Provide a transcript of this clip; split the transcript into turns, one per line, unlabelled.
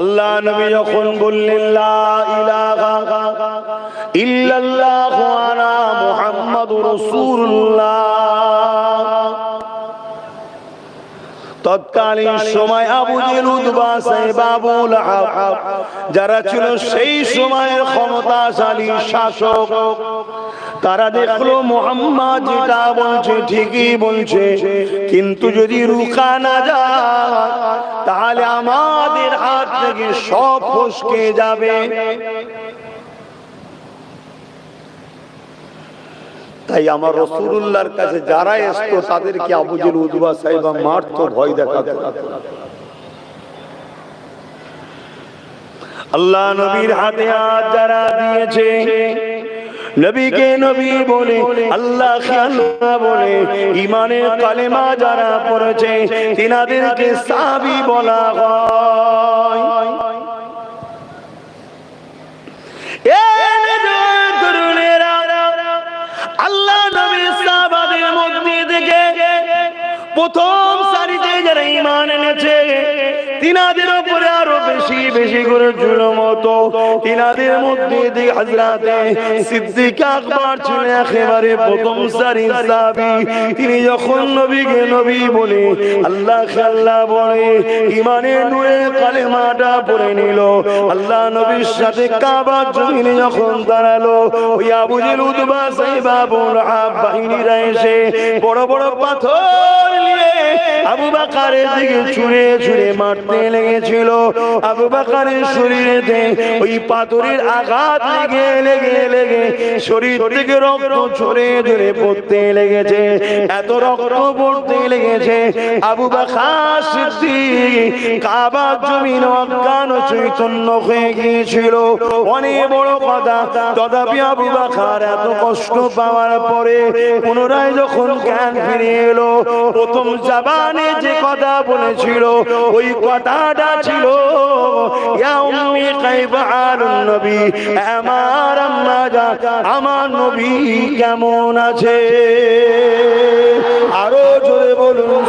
আল্লাহ নবী যখন বললেন, লা ইলাহা ইল্লাল্লাহু আনা মুহাম্মাদুর রাসূলুল্লাহ। তৎকালীন সময় আবু জেল উদ্বা সাহেব আবু লাহাব যারা ছিল সেই সময়ের ক্ষমতাশালী শাসক, তারা দেখল মোহাম্মদ যেটা বলছে ঠিকই বলছে, কিন্তু যদি রুখা না যায়, তাহলে আমাদের হাত থেকে সব ফসকে যাবে। তাই আমার রসুল্লাহর কাছে যারা এসতো তাদেরকে আবুজুল উদ্বা সাহেবা মারতো, ভয় দেখাতো। আল্লাহ নবীর হাতে হাত যারা দিয়েছে নবীকে নবী বলে, আল্লাহ বলে ইমানের কালেমা যারা পড়েছে, তিনাদেরকে বলা প্রথম সারিতে যারা ইমান এনেছে, তিনাদের উপরে আরও বেশি বেশি করে জুলুম হতো। তিনাদের মধ্যে দিয়ে হাজরাতে সিদ্দিক আকবর ছিল একেবারে প্রথম সারির সাহাবী। তিনি যখন নবীকে নবী বলে আল্লাহ আল্লাহ বলে ইমানের নূরে কালেমাটা পড়ে নিল। আল্লাহ নবীর সাথে কাবা জমিনে যখন দাঁড়াল, ওই আবু জেল উদ্বা আবু লাহাব বাহিনীরা এসে বড় বড় পাথর আবু বাকারের দিকে ছুঁড়ে ছুঁড়ে মারতে লেগেছিল। আবু বাকারের শরীরেতে ওই পাথরের আঘাত লেগে লেগে লেগে শরীর থেকে রক্ত ঝরে পড়তে লেগেছে। এত রক্ত পড়তে লেগেছে। আবু বাকার কাবার জমিন অজ্ঞান চৈতন্য হয়ে গিয়েছিল। অনেক বড় কথা তথাপি আবু বাকার এত কষ্ট পাওয়ার পরে পুনরায় যখন জ্ঞান ফিরে এলো, প্রথম জাবানে যে কথা বলেছিল, ওই কথাটা ছিল নবী, আমার আমার নবী কেমন আছে? আরও জোরে বলুন